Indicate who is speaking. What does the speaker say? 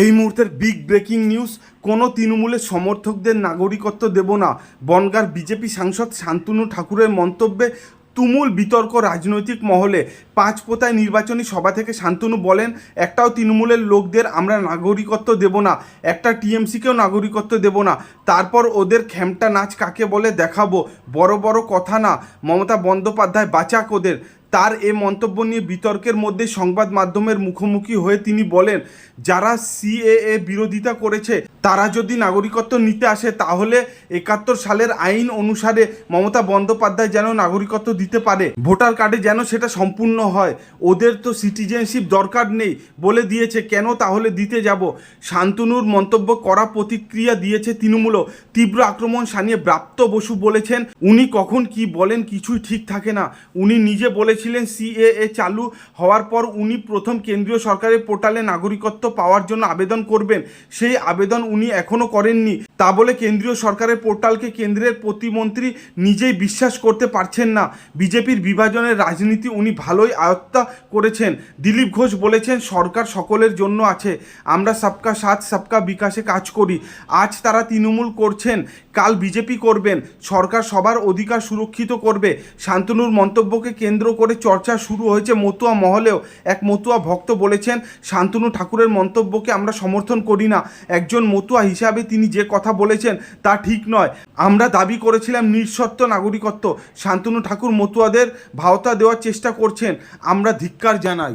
Speaker 1: এই মুহূর্তের big breaking news কোনো তৃণমূলের সমর্থকদের নাগরিকত্ব দেব না। বনগার বিজেপি সাংসদ শান্তনু ঠাকুরের মন্তব্যে তুমুল বিতর্ক রাজনৈতিক মহলে। পাঁচ পোতায় নির্বাচনী সভা থেকে শান্তনু বলেন, একটাও তৃণমূলের লোকদের আমরা নাগরিকত্ব দেব না, একটা টিএমসিকেও নাগরিকত্ব দেব না। তারপর ওদের খেমটা নাচ কাকে বলে দেখাবো, বড় বড় কথা না। মমতা বন্দ্যোপাধ্যায় বাঁচাক ওদের। তার এ মন্তব্য নিয়ে বিতর্কের মধ্যে সংবাদ মাধ্যমের মুখোমুখি হয়ে তিনি বলেন, যারা সিএএ বিরোধিতা করেছে, তারা যদি নাগরিকত্ব নিতে আসে, তাহলে একাত্তর সালের আইন অনুসারে মমতা বন্দ্যোপাধ্যায় যেন নাগরিকত্ব দিতে পারে। ভোটার কার্ডে যেন সেটা সম্পূর্ণ হয়। ওদের তো সিটিজেনশিপ দরকার নেই বলে দিয়েছে। কেন তাহলে দিতে যাব? শান্তনুর মন্তব্য করা প্রতিক্রিয়া দিয়েছে তৃণমূলও তীব্র আক্রমণ সানিয়ে ব্রাপ্ত বসু বলেছেন, উনি কখন কি বলেন কিছুই ঠিক থাকে না। উনি নিজে বলেছিলেন সিএএ চালু হওয়ার পর উনি প্রথম কেন্দ্রীয় সরকারের পোর্টালে নাগরিকত্ব পাওয়ার জন্য আবেদন করবেন। সেই আবেদন উনি এখনও করেননি। তা বলে কেন্দ্রীয় সরকারের পোর্টালকে কেন্দ্রের প্রতিমন্ত্রী নিজেই বিশ্বাস করতে পারছেন না। বিজেপির বিভাজনের রাজনীতি উনি ভালোই আয়ত্তা করেছেন। দিলীপ ঘোষ বলেছেন, সরকার সকলের জন্য আছে। আমরা সবকা সাথ, সবকা বিকাশে কাজ করি। আজ তারা তৃণমূল করছেন, কাল বিজেপি করবেন। সরকার সবার অধিকার সুরক্ষিত করবে। শান্তনুর মন্তব্যকে কেন্দ্র করে চর্চা শুরু হয়েছে মতুয়া মহলেও। এক মতুয়া ভক্ত বলেছেন, শান্তনু ঠাকুরের মন্তব্যকে আমরা সমর্থন করি না। একজন মতুয়া হিসাবে তিনি যে কথা বলেছেন, তা ঠিক নয়। আমরা দাবি করেছিলাম নিঃশর্ত নাগরিকত্ব। শান্তনু ঠাকুর মতুয়াদের ভাওতা দেওয়ার চেষ্টা করছেন। আমরা ধিক্কার জানাই।